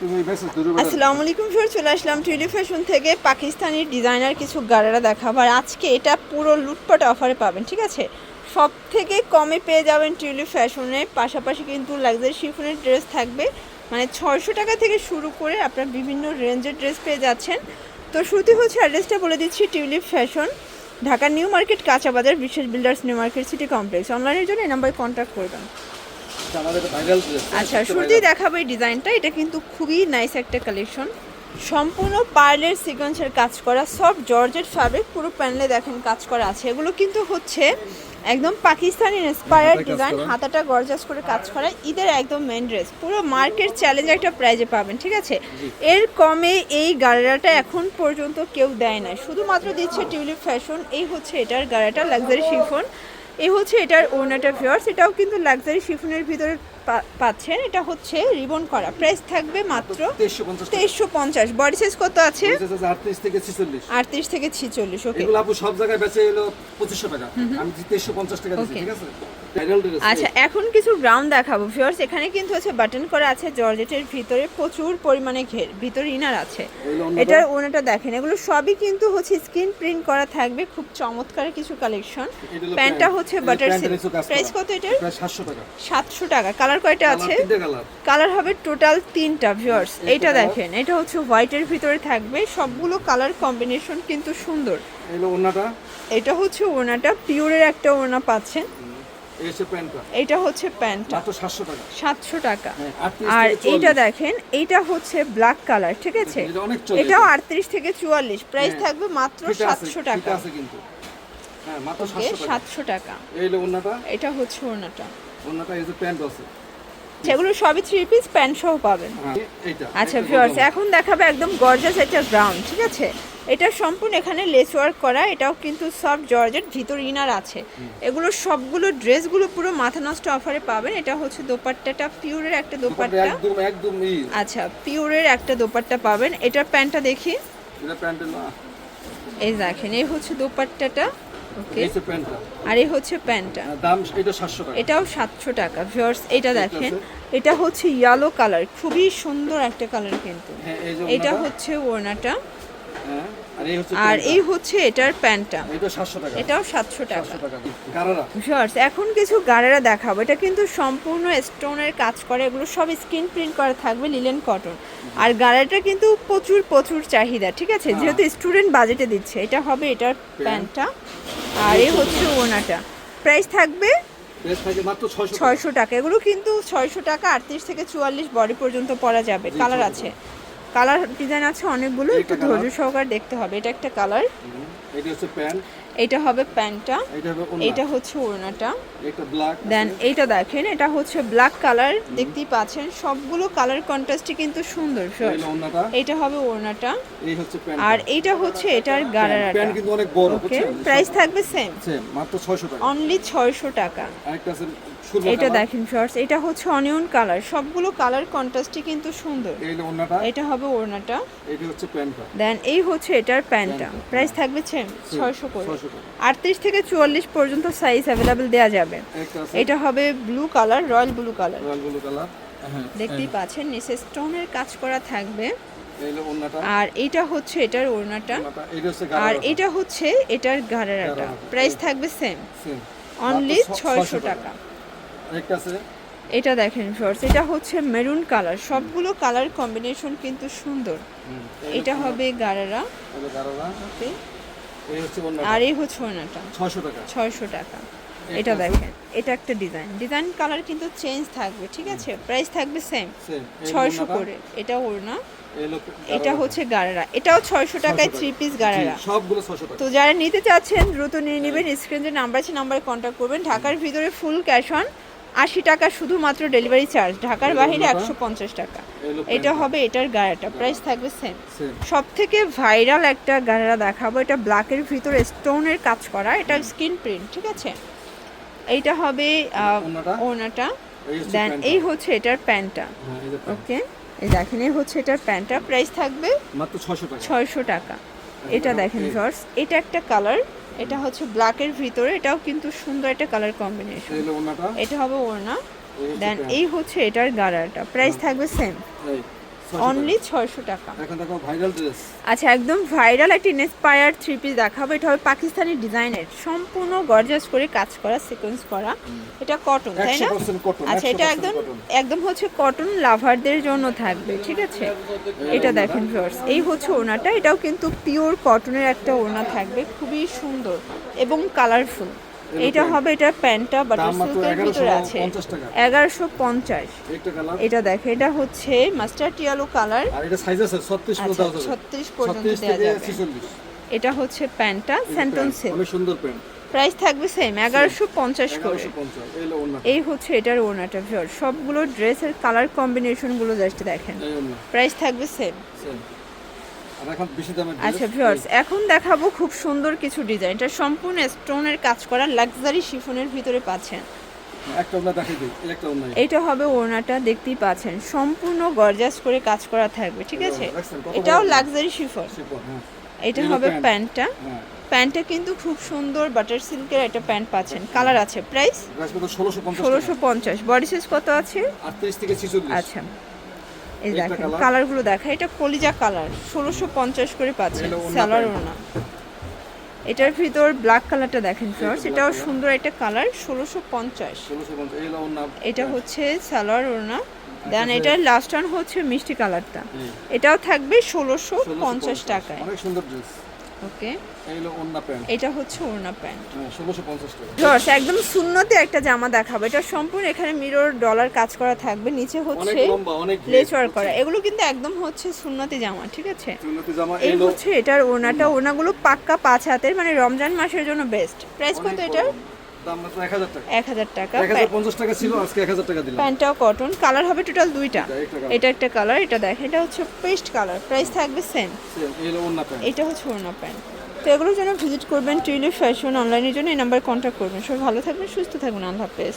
আসসালামু আলাইকুম ফির চলে আসলাম টুইলি ফ্যাশন থেকে। পাকিস্তানি ডিজাইনার কিছু গাড়ারা আর আজকে এটা পুরো লুটপাট অফারে পাবেন, ঠিক আছে? সব থেকে কমে পেয়ে যাবেন টিউলি ফ্যাশনের পাশাপাশি কিন্তু লাক্সারি শিফনের ড্রেস থাকবে। মানে ছয়শো টাকা থেকে শুরু করে আপনার বিভিন্ন রেঞ্জের ড্রেস পেয়ে যাচ্ছেন। তো শুরুতে হচ্ছে অ্যাড্রেসটা বলে দিচ্ছি tulip fashion Dhaka new market কাঁচা বাজার, বিশেষ builders new market city complex অনলাইনের জন্য এই নাম্বারে কন্ট্যাক্ট করবেন। আচ্ছা শুরুতেই দেখাবো এই ডিজাইনটা। এটা কিন্তু খুবই নাইস একটা কালেকশন সম্পূর্ণ পার্লের সিকোয়েন্সের কাজ করা সব জর্জেট ফ্যাব্রিক পুরো প্যানেলে দেখেন কাজ করা আছে। এগুলো কিন্তু হচ্ছে একদম পাকিস্তানি কাজ ডিজাইন হাতাটা গর্জাস করে কাজ করা। ঈদের একদম মেন ড্রেস পুরো মার্কেট চ্যালেঞ্জ একটা প্রাইজে পাবেন ঠিক আছে? এর কমে এই গাড়াটা এখন পর্যন্ত কেউ দেয় না শুধুমাত্র দিচ্ছে টিউলিপ ফ্যাশন এই হচ্ছে এটার গাড়াটা লাক্সারি শিফন এই হচ্ছে এটার ওনাটা ভিওর্স এটাও কিন্তু লাক্সারি শিফনের ভিতরে পাচ্ছেন এটা হচ্ছে রিবন করা। প্রাইস থাকবে মাত্র তেইশশো পঞ্চাশ বডি সাইজ কত আছে? আটত্রিশ থেকে ছিচল্লিশ। আটত্রিশ থেকে ছিচল্লিশ ওকে। এগুলো আপু সব জায়গায় বেচে এলো পঁচিশশো টাকা। আমি তেইশশো পঞ্চাশ টাকা ঠিক আছে? আচ্ছা এখন কিছু গ্রাউন্ড দেখাবো ভিউয়ার্স এখানে কিন্তু হচ্ছে বাটন করা আছে জর্জেটের ভিতরে প্রচুর পরিমাণে ঘের ভিতরে ইনার আছে? এটার ওনাটা দেখেন এগুলো সবই কিন্তু হচ্ছে স্ক্রিন প্রিন্ট করা থাকবে খুব চমৎকার কিছু কালেকশন প্যান্টটা হচ্ছে বাটার প্রাইস কত এটার? প্রায় সাতশো টাকা। সাতশো টাকা। কালার কয়টা আছে? কালার হবে টোটাল তিনটা ভিউয়ার্স এইটা দেখেন এটা হচ্ছে হোয়াইটের ভিতরে থাকবে। সবগুলো কালার কম্বিনেশন কিন্তু সুন্দর। এটা হচ্ছে ওনাটা পিওরের একটা ওনা পাচ্ছেন। এটা হচ্ছে প্যান্টটা। সাতশো টাকা। সাতশো টাকা। হ্যাঁ, 38 আর থেকে 44 এইটা দেখেন এইটা হচ্ছে ব্ল্যাক কালার ঠিক আছে? এটা এটাও আটত্রিশ থেকে চুয়াল্লিশ। প্রাইস হ্যাঁ, থাকবে মাত্র সাতশো টাকা। হ্যাঁ সাতশো টাকা। ওনাটা এটা হচ্ছে ওনাটা ওনাটা এই যে প্যান্ট আছে। সেগুলো সবই থ্রি পিস প্যান্ট সহ পাবেন। হ্যাঁ আচ্ছা ভিউয়ার্স এখন দেখাবে একদম গর্জাস একটা ব্রাউন ঠিক আছে? এটা সম্পূর্ণ এখানে লেস ওয়ার্ক করা এটাও কিন্তু সব জর্জেট ভিতর ইনার আছে। এগুলো সবগুলো ড্রেসগুলো পুরো মাথা নষ্ট অফারে পাবেন। এটা হচ্ছে দোপাট্টাটা পিওরের একটা দোপাট্টা। দোপাট্টা একদম একদম আচ্ছা পিওরের একটা দোপাট্টা পাবেন। এটার প্যান্টটা দেখি। এটা না। এই দেখেন এই হচ্ছে দোপাট্টাটা। ওকে আর এই হচ্ছে প্যান্টটা। দাম এটা সাতশো টাকা। এটাও সাতশো টাকা। ভিউয়ার্স এটা দেখেন। এটা হচ্ছে ইয়েলো কালার খুবই সুন্দর একটা কালার কিন্তু। হ্যাঁ এটা হচ্ছে ওড়নাটা। হ্যাঁ। আর এই হচ্ছে এটার প্যান্টটা। এটাও সাতশো টাকা। এখন কিছু গাড়েরা দেখাবো। এটা কিন্তু সম্পূর্ণ স্টোনের কাজ করে। এগুলো সব স্ক্রিন প্রিন্ট করা থাকবে লিলেন কটন আর গাড়াটা কিন্তু প্রচুর প্রচুর চাহিদা ঠিক আছে? হ্যাঁ। যেহেতু স্টুডেন্ট বাজেটে দিচ্ছে। এটা হবে এটার প্যান্টটা। আর এই হচ্ছে ওনাটা। প্রাইস থাকবে ছয়শো টাকা। এগুলো কিন্তু ছয়শো টাকা আটত্রিশ থেকে চুয়াল্লিশ বডি পর্যন্ত পরা যাবে। কালার আছে। কালার ডিজাইন আছে অনেকগুলো একটু ধৈর্য সহকারে দেখতে হবে। এটা একটা কালার। এটা হচ্ছে প্যান্ট। এটা হবে প্যান্টটা। এটা হচ্ছে ওড়নাটা। দেন এটা দেখেন এটা হচ্ছে ব্ল্যাক কালার দেখতেই পাচ্ছেন। সবগুলো কালার কন্ট্রাস্টই কিন্তু সুন্দর। এটা হবে ওড়নাটা। এই হচ্ছে প্যান্ট আর এটা হচ্ছে এটার গারারাটা। প্যান্ট কিন্তু অনেক বড় ওকে প্রাইস থাকবে সেম সেম মাত্র ছয়শো টাকা। অনলি ছয়শো টাকা। আরেকটা আছে এটা দেখেন শর্টস এটা হচ্ছে অনিয়ন কালার সবগুলো কালার কন্ট্রাস্টই কিন্তু সুন্দর। এই হলো ওন্নাটা এটা হবে ওড়নাটা। এটা হচ্ছে প্যান্টটা। দেন এই হচ্ছে এটার প্যান্টটা। প্রাইস থাকবে সেম ছয়শো করে। ছয়শো টাকা আটত্রিশ থেকে চুয়াল্লিশ পর্যন্ত সাইজ অ্যাভেলেবেল দেওয়া যাবে। এটা হবে blue colour royal blue colour royal blue colour হ্যাঁ। দেখতেই পাচ্ছেন নিচে স্টোনের কাজ করা থাকবে। আর এটা হচ্ছে এটার ওড়নাটা। আর এটা হচ্ছে এটার ঘাড়ারাটা। প্রাইস থাকবে সেম অনলি ছয়শো টাকা। এটা দেখেন শর্টস এটা হচ্ছে মেরুন কালার সবগুলো কালার কম্বিনেশন কিন্তু সুন্দর। এটা হবে গারারা। ওকে। আর এই হচ্ছে ওড়নাটা ছয়শো টাকা। ছয়শো টাকা। এটা দেখেন এটা একটা ডিজাইন ডিজাইন কালার কিন্তু চেঞ্জ থাকবে ঠিক আছে? প্রাইস থাকবে সেম ছয়শো করে। এটা ওড়না। এটা হচ্ছে গারারা। এটাও ছয়শো টাকায় থ্রি পিস গারারা। সবগুলো তো যারা নিতে চাচ্ছেন দ্রুত নিয়ে নেবেন। স্ক্রিন যে নাম্বার আছে নাম্বারে কন্ট্যাক্ট করবেন। ঢাকার ভিতরে ফুল ক্যাশ অন আশি টাকা শুধুমাত্র ডেলিভারি চার্জ ঢাকার বাইরে একশো পঞ্চাশ টাকা। এটা হবে এটার গাড়াটা প্রাইস থাকবে সেম সব থেকে ভাইরাল একটা গাড়া দেখাবো এটা ব্ল্যাকের ভিতরে স্টোনের কাজ করা এটা স্কিন প্রিন্ট ঠিক আছে? এইটা হবে হচ্ছে দেন এই হচ্ছে এটার প্যান্টটা। হ্যাঁ, এই। ওকে দেখেন এই হচ্ছে এটার প্যান্টটা। প্রাইস থাকবে মাত্র ছয়শো টাকা। ছয়শো টাকা। এটা এটা দেখেন শর্টস এটা একটা কালার এটা হচ্ছে ব্ল্যাক এর ভিতরে এটাও কিন্তু সুন্দর একটা কালার কম্বিনেশন এটা হবে ওড়না। দেন এই হচ্ছে এটার গাড়াটা। প্রাইস থাকবে সেম অনলি ছয়শো টাকা। এখন দেখো ভাইরাল ড্রেস আচ্ছা একদম ভাইরাল একটা ইন্সপায়ার থ্রি পিস দেখাবো। এটা হবে পাকিস্তানি ডিজাইনের। সম্পূর্ণ গর্জাস করে কাজ করা সিকোয়েন্স করা। এটা কটন তাই না? আচ্ছা এটা একদম একদম হচ্ছে কটন লাভারদের জন্য থাকবে ঠিক আছে? এটা দেখেন ভিউয়ার্স এই হচ্ছে ওনাটা। এটাও কিন্তু পিওর কটনের একটা ওড়না থাকবে। খুবই সুন্দর এবং কালারফুল এটা হবে এটা প্যান্টটা বাটার সিল্কের ভিতরে আছে। 1150 টাকা। এগারোশো পঞ্চাশ। এটা দেখো এটা হচ্ছে মাস্টার্ড ইয়েলো কালার আর এটা সাইজ আছে 36 আচ্ছা, পর্যন্ত আছে 36 পর্যন্ত দেয়া যাবে। এটা হচ্ছে প্যান্টটা স্যান্টন সিল্ক সুন্দর প্যান্ট। প্রাইস থাকবে সেম এগারোশো পঞ্চাশ করে। 1150 এই হলো ওন্না এই হচ্ছে এটার ওনাটা ভিউয়ার সবগুলো ড্রেসের কালার কম্বিনেশনগুলো জাস্ট দেখেন। প্রাইস থাকবে সেম আচ্ছা ভিউয়ার্স এখন দেখাবো খুব সুন্দর কিছু ডিজাইন এটা সম্পূর্ণ স্টোনের কাজ করা লাক্সারি শিফনের ভিতরে পাচ্ছেন। ওন্না এটা হবে ওড়নাটা দেখতেই পাচ্ছেন। সম্পূর্ণ গর্জাস করে কাজ করা থাকবে ঠিক আছে? এটাও লাক্সারি শিফন হ্যাঁ। এটা হবে প্যান্টটা হ্যাঁ। প্যান্টটা কিন্তু খুব সুন্দর বাটার সিল্কের একটা প্যান্ট পাচ্ছেন। কালার আছে। প্রাইস প্রাইস কত? 1650 ষোলোশো পঞ্চাশ। বডি সাইজ কত আছে? 38 থেকে 46 আচ্ছা। এই দেখেন। কালারগুলো দেখা এটা কলিজা কালার ষোলোশো পঞ্চাশ করে পাচ্ছেন স্যালার ওনা এটার ভিতর ব্ল্যাক কালারটা দেখেন ফ্লোর্স এটাও সুন্দর একটা কালার ষোলোশো পঞ্চাশ। 1650 এই হলো ওন্না এটা হচ্ছে স্যালার ওনা দেন এটার লাস্ট ওয়ান হচ্ছে মিষ্টি কালারটা এটাও থাকবে ষোলোশো পঞ্চাশ টাকায়। অনেক সুন্দর ড্রেস ওকে। এই ওন্না প্যান্ট। এটা হচ্ছে ওড়না প্যান্ট। হ্যাঁ 1650 টাকা। জর্জ একদম শূন্যতে একটা জামা দেখাবো। এটা সম্পূর্ণ এখানে মিরর ডলার কাজ করা থাকবে। নিচে হচ্ছে অনেক করা। এগুলো কিন্তু একদম হচ্ছে শূন্যতে জামা ঠিক আছে? এই হচ্ছে এটার ওনাটা ওনাগুলো পাক্কা পাঁচ হাতের মানে রমজান মাসের জন্য বেস্ট প্রাইস কত এটা এটার বড়। দাম মাত্র 1000 টাকা। এক হাজার টাকা। টাকা ছিল আজকে 1000 টাকা দিলাম। প্যান্টটাও কটন কালার হবে টোটাল দুইটা। এটা একটা কালার এটা দেখ এটা হচ্ছে পেস্ট কালার প্রাইস থাকবে সেম এটা হচ্ছে প্যান্ট তো এগুলোর জন্য ভিজিট করবেন টিউলিপ ফ্যাশন অনলাইনের জন্য এই নাম্বারে কন্ট্যাক্ট করবেন। সবাই ভালো থাকবেন সুস্থ থাকবেন আল্লাহ হাফেজ।